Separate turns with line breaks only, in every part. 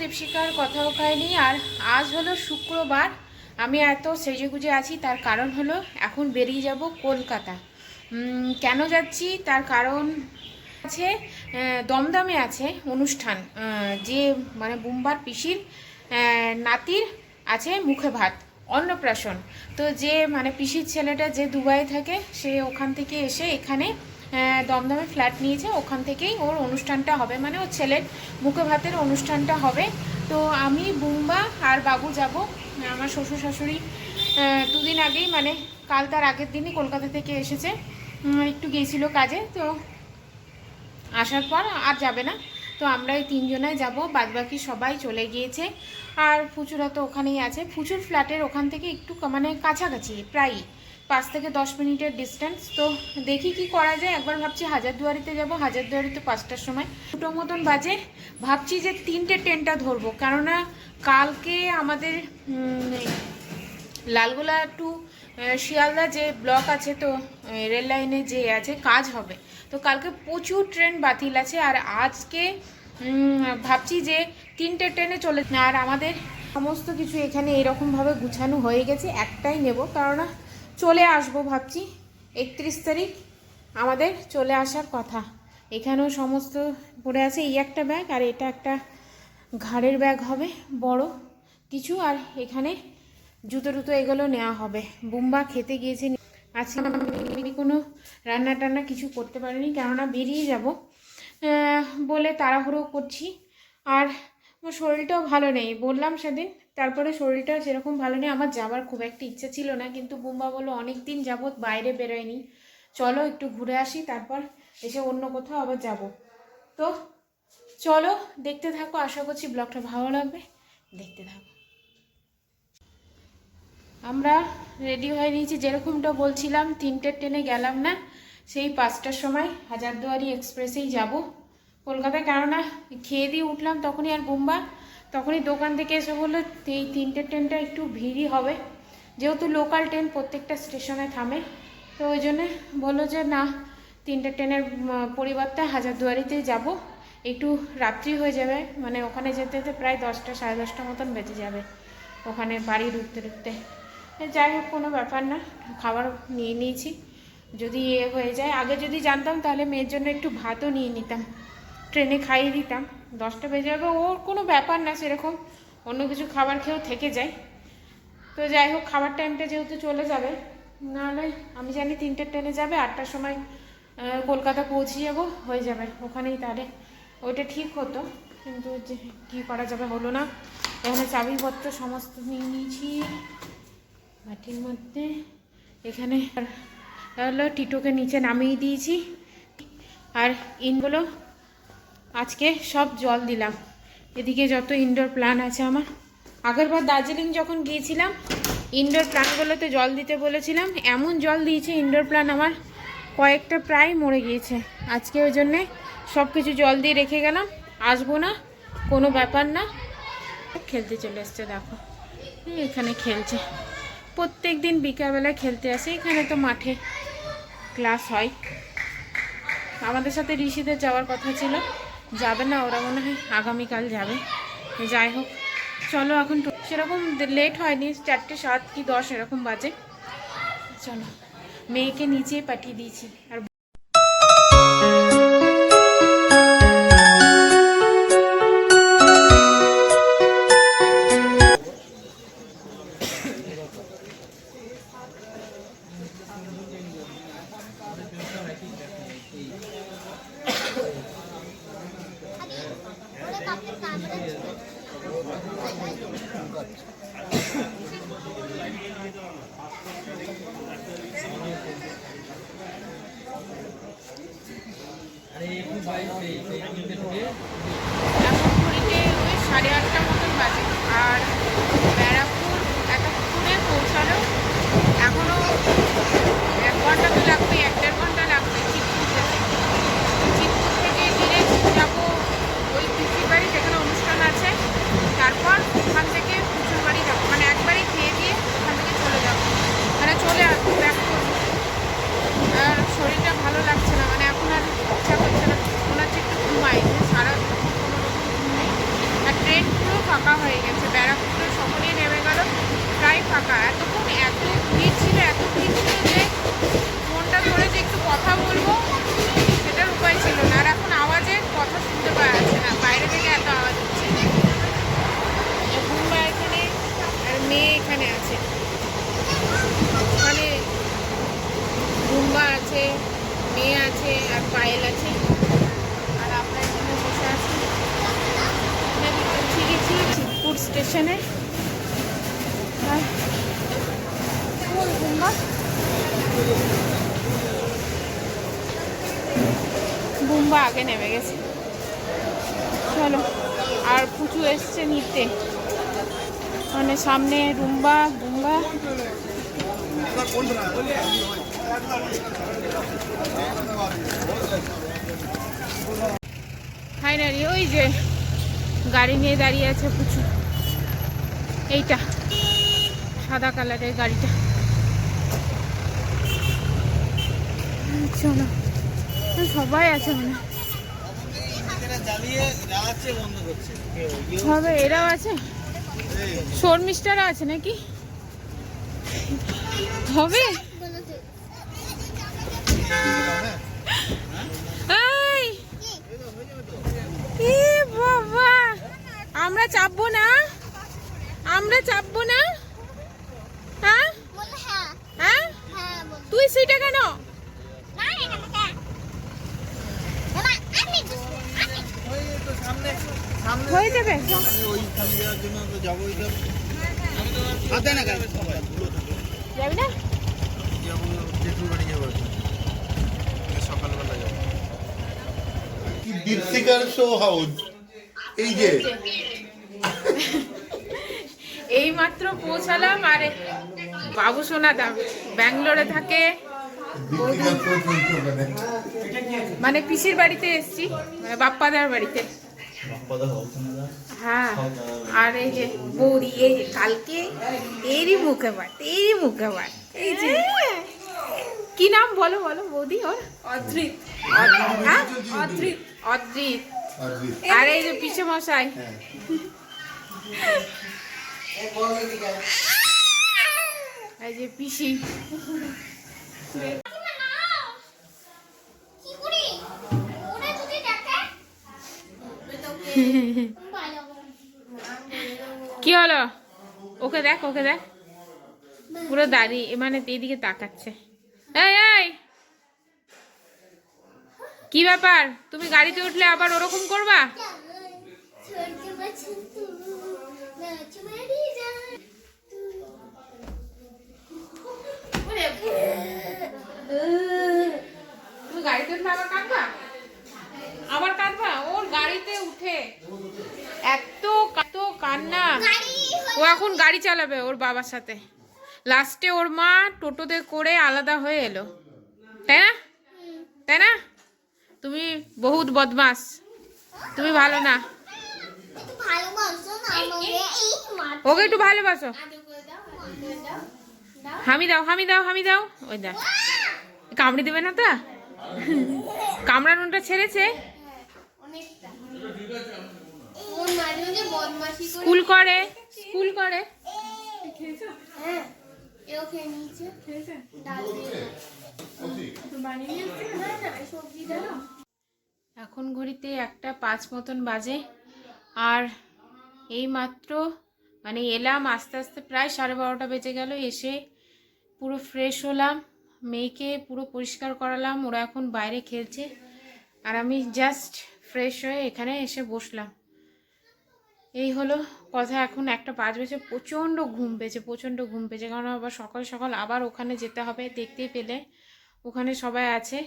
দীপশিকার কথাও খায়নি আর আজ হলো শুক্রবার। আমি এত সেজেগুজে আছি, তার কারণ হলো এখন বেরিয়ে যাব কলকাতা। কেন যাচ্ছি? তার কারণ আছে দমদমে আছে অনুষ্ঠান যে মানে বুম্বার পিসির নাতির আছে মুখে ভাত, অন্নপ্রাশন। তো যে মানে পিসির ছেলেটা যে দুবাই থাকে, সে ওখান থেকে এসে এখানে দমদমে ফ্ল্যাট নিয়েছে, ওখান থেকেই ওর অনুষ্ঠানটা হবে। মানে ওর ছেলের মুখে ভাতের অনুষ্ঠানটা হবে। তো আমি, বুম্বা আর বাবু যাব। আমার শ্বশুর শাশুড়ি দুদিন আগেই মানে কাল তার আগের দিনই কলকাতা থেকে এসেছে। একটু গিয়েছিল কাজে, তো আসার পর আর যাবে না। তো আমরা এই তিনজনাই যাব, বাদবাকি সবাই চলে গিয়েছে। আর ফুচুরা তো ওখানেই আছে। ফুচুর ফ্ল্যাটের ওখান থেকে একটু মানে কাছাকাছি, প্রায়ই। পাঁচ থেকে দশ মিনিটের ডিস্টেন্স তো দেখি কি করা যায়। একবার ভাবছি হাজারদুয়ারিতে যাব। হাজারদুয়ারিতে পাঁচটার সময়। দুটো মতন বাজে। ভাবছি যে তিনটে ট্রেনটা ধরবো। কেননা কালকে আমাদের লালগোলা টু শিয়ালদা যে ব্লক আছে, তো রেল লাইনে যে আছে, কাজ হবে। তো কালকে প্রচুর ট্রেন বাতিল আছে। আর আজকে ভাবছি যে তিনটে ট্রেনে চলে আর আমাদের সমস্ত কিছু এখানে এরকমভাবে গুছানো হয়ে গেছে। একটাই নেব। কারণ চলে আসব ভাবছি। একত্রিশ তারিখ আমাদের চলে আসার কথা। এখানেও সমস্ত পড়ে আছে, এই একটা ব্যাগ আর এটা একটা ঘাড়ের ব্যাগ হবে, বড় কিছু। আর এখানে জুতো টুতো এগুলো নেওয়া হবে। বুম্বা খেতে গিয়েছে। আজকে আমি কোনো রান্না টান্না কিছু করতে পারিনি, কেননা বেরিয়ে যাব। বলে তাড়াহুড়ো করছি। আর আমার শরীরটাও ভালো নেই। বললাম সেদিন, তারপরে শরীরটা সেরকম ভালো নেই। আমার যাওয়ার খুব একটা ইচ্ছা ছিল না, কিন্তু বুম্বা বলল অনেক দিন যাবৎ বাইরে বেরোয়নি। চলো একটু ঘুরে আসি, তারপর এসে অন্য কোথাও আবার যাব। তো চলো, দেখতে থাকো। আশা করছি ব্লগটা ভালো লাগবে। দেখতে থাকো। আমরা রেডি হয়ে নিয়েছি। যেরকমটা বলছিলাম তিনটে ট্রেনে গেলাম না, সেই পাঁচটার সময় হাজারদুয়ারি এক্সপ্রেসেই যাব। কলকাতায়। কেননা খেয়ে দিয়ে উঠলাম তখনই আর বুম্বা, তখনই দোকান থেকে এসে বলল, এই তিনটে ট্রেনটা একটু ভিড়ই হবে। যেহেতু লোকাল ট্রেন প্রত্যেকটা স্টেশনে থামে। তো ওই জন্যে বলল যে, না, তিনটে ট্রেনের পরিবর্তে হাজারদুয়ারিতেই যাব। একটু রাত্রি হয়ে যাবে মানে ওখানে যেতে যেতে প্রায় দশটা, সাড়ে দশটা মতন বেজে যাবে ওখানে বাড়ি ঢুকতে ঢুকতে। যাই হোক, কোনো ব্যাপার না, খাবার নিয়ে নিয়েছি। যদি এ হয়ে যায়, আগে যদি জানতাম তাহলে মেয়ের জন্য একটু ভাতও নিয়ে নিতাম। ট্রেনে খাইয়ে দিতাম। দশটা বেজে যাবে, ওর কোনো ব্যাপার না, সেরকম। অন্য কিছু খাবার খেয়েও থেকে যায়। তো যাই হোক, খাবার টাইমটা যেহেতু চলে যাবে, নাহলে আমি জানি তিনটের ট্রেনে যাবে, আটটার সময় কলকাতা পৌঁছে যাব, হয়ে যাবে ওখানেই তাহলে। ওইটা ঠিক হতো, কিন্তু যে কী করা যাবে হলো না। এখানে চাবিপত্র সমস্ত নিয়ে নিয়েছি। বাটির মধ্যে, এখানে হলো টিটোকে নিচে নামিয়ে দিয়েছি। আর ইনগুলো আজকে সব জল দিলাম। এদিকে যত ইনডোর প্ল্যান আছে আমার। আগেরবার দার্জিলিং যখন গিয়েছিলাম ইনডোর প্ল্যানগুলোতে জল দিতে বলেছিলাম, এমন জল দিয়েছে ইনডোর প্ল্যান আমার, কয়েকটা প্রায় মরে গিয়েছে। আজকে ওই জন্যে সব কিছু জল দিয়ে রেখে গেলাম, আসব না, কোনো ব্যাপার না। খেলতে চলে এসছে, দেখো। এখানে খেলছে। প্রত্যেক দিন বিকালবেলা খেলতে আসে, এখানে তো মাঠে ক্লাস হয়। আমাদের সাথে ঋষিদের যাওয়ার কথা ছিল। যাবে না, ওরা মনে হয় আগামীকাল যাবে। যাই হোক, চলো এখন সেরকম লেট হয়নি, চারটে সাত কি দশ এরকম বাজে। চলো, মেয়েকে নিচে পাঠিয়ে দিয়েছি, আর বুম্বা আগে নেমে গেছে। চলো, আর পুচু এসছে নিতে। মানে সামনে রুম্বা, বুম্বা। ফাইনালি ওই যে গাড়ি নিয়ে দাঁড়িয়ে আছে পুচু। এইটা, সাদা কালারের গাড়িটা। চলো। সবাই আছে মনে হয়। হবে এরাও আছে? শর্মিষ্ঠারা আছে নাকি? হবে? এই! বাবা! আমরা চাপবো না? আমরা চাপবো না? হ্যাঁ? হ্যাঁ। তুই সিটে কেন
ওই তো সামনে সামনে
হয়ে যাবে
আমি ওইখানে যাওয়ার জন্য তো যাবোই তো হাতে না গাড়ি সবাই থাকে
যাবি? না?
দীপশিকার শো হাউস এই যে।
এই মাত্র পৌঁছালাম আর বাবু সোনা দা ব্যাঙ্গালোরে থাকে। মানে পিসির বাড়িতে এসছি মানে বাপ্পাদার বাড়িতে। হ্যাঁ আর এই যে বৌদি এই যে কালকে এরই মুখে বাট এরই মুখে বাট এই যে কি নাম বলো বলো বৌদি ওর অদ্রিত। হ্যাঁ? অদ্রিত। অদ্রিত।
আর
এই যে পিছে মশাই
হ্যাঁ।
এই যে পিসি। কি হলো? ওকে দেখ ওকে দেখ। পুরো দাঁড়িয়ে মানে এদিকে তাকাচ্ছে। এই এই! কি ব্যাপার? তুমি গাড়িতে উঠলে আবার ওরকম করবা তুমি গাড়িতে উঠলে আবার কাঁদবা আবার কাঁদবা ওর গাড়িতে উঠে এত এত কান্না ও এখন গাড়ি চালাবে ওর বাবার সাথে। লাস্টে ওর মা টোটোতে করে আলাদা হয়ে এলো। তাই না? তাই না? তুমি বহুত বদমাস। তুমি ভালো না। ওকে একটু ভালোবাসো। হামি দাও হামি দাও হামি দাও। ওই দাও কামড়ে দেবে না তা? কামড়ানোটা ছেড়েছে। স্কুল করে। স্কুল করে। এখন ঘড়িতে একটা পাঁচ মতন বাজে আর এই মাত্র মানে এলাম আস্তে আস্তে প্রায় সাড়ে বারোটা বেজে গেল এসে পুরো ফ্রেশ হলাম মেয়েকে পুরো পরিষ্কার করালাম ওরা এখন বাইরে খেলছে আর আমি জাস্ট ফ্রেশ হয়ে এখানে এসে বসলাম। এই হলো কথা। এখন একটা পাঁচ বেজে, প্রচণ্ড ঘুম পেয়েছে প্রচণ্ড ঘুম পেয়েছে কারণ আবার সকাল সকাল আবার ওখানে যেতে হবে দেখতেই পেলে। ওখানে সবাই আছে।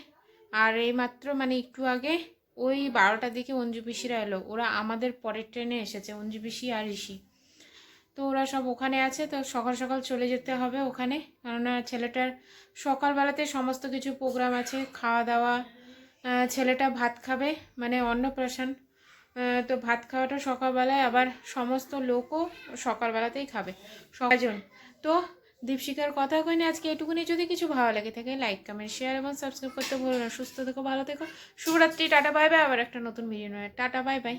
আর এইমাত্র মানে একটু আগে ওই বারোটার দিকে অঞ্জু পিসিরা এলো। ওরা আমাদের পরের ট্রেনে এসেছে, অঞ্জু পিসি আর ঋষি। তো ওরা সব ওখানে আছে, তো সকাল সকাল চলে যেতে হবে ওখানে। কেননা ছেলেটার সকালবেলাতে সমস্ত কিছু প্রোগ্রাম আছে, খাওয়া দাওয়া ছেলেটা ভাত খাবে মানে অন্নপ্রাশন। তো ভাত খাওয়াটা সকালবেলায়, আবার সমস্ত লোকও সকালবেলাতেই খাবে। সবাইজন তো দীপশিকার কথা কইনি, আজকে এটুকুনি। যদি কিছু ভালো লাগে থাকে লাইক কমেন্ট শেয়ার এবং সাবস্ক্রাইব করতে ভুলো না। সুস্থ থেকো, ভালো থেকো। শুভরাত্রি, টাটা বাই বাই আবার একটা নতুন ভিডিও নয়। Tata bye bye